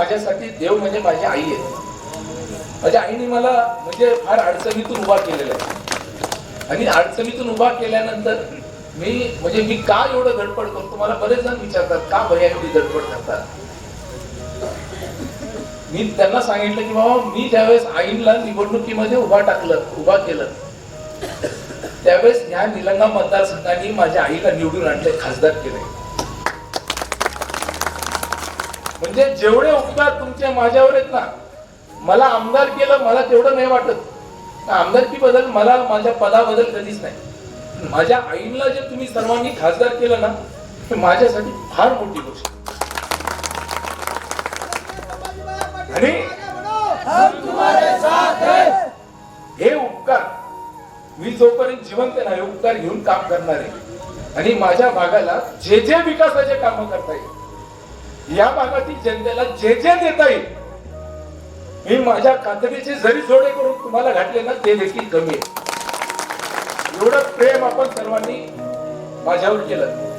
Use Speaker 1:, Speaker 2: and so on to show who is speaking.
Speaker 1: माझ्यासाठी देव म्हणजे माझी आई आहे. माझ्या आईने मला म्हणजे फार अडचणीतून उभा केलेला आहे. आणि अडचणीतून उभा केल्यानंतर मी म्हणजे मी का एवढं धडपड करतो मला बरेच जण विचारतात का भैया एवढी धडपड करतात? मी त्यांना सांगितलं की बाबा मी ज्यावेळेस आईला निवडणुकीमध्ये उभा टाकलं उभा केलं त्यावेळेस ह्या निलंगा मतदारसंघाने माझ्या आईला निवडून आणले खासदार केले. म्हणजे जेवढे उपकार तुमचे माझ्यावर आहेत ना मला आमदार केलं मला तेवढं नाही वाटत. आमदारकी बदल मला माझ्या पदाबद्दल कधीच नाही. माझ्या आईला जे तुम्ही सर्वांनी खासदार केलं ना हे माझ्यासाठी फार मोठी गोष्ट आणि हे। उपकार मी जोपर्यंत जिवंत आहे ना हे उपकार घेऊन काम करणार. आहे आणि माझ्या भागाला जे जे विकासाचे काम करता येईल या भागातील जनतेला जे जे देता येईल मी माझ्या कातडीचे जरी जोडे करून तुम्हाला घातले ना ते देखील कमी आहे. एवढं प्रेम आपण सर्वांनी माझ्यावर केलं.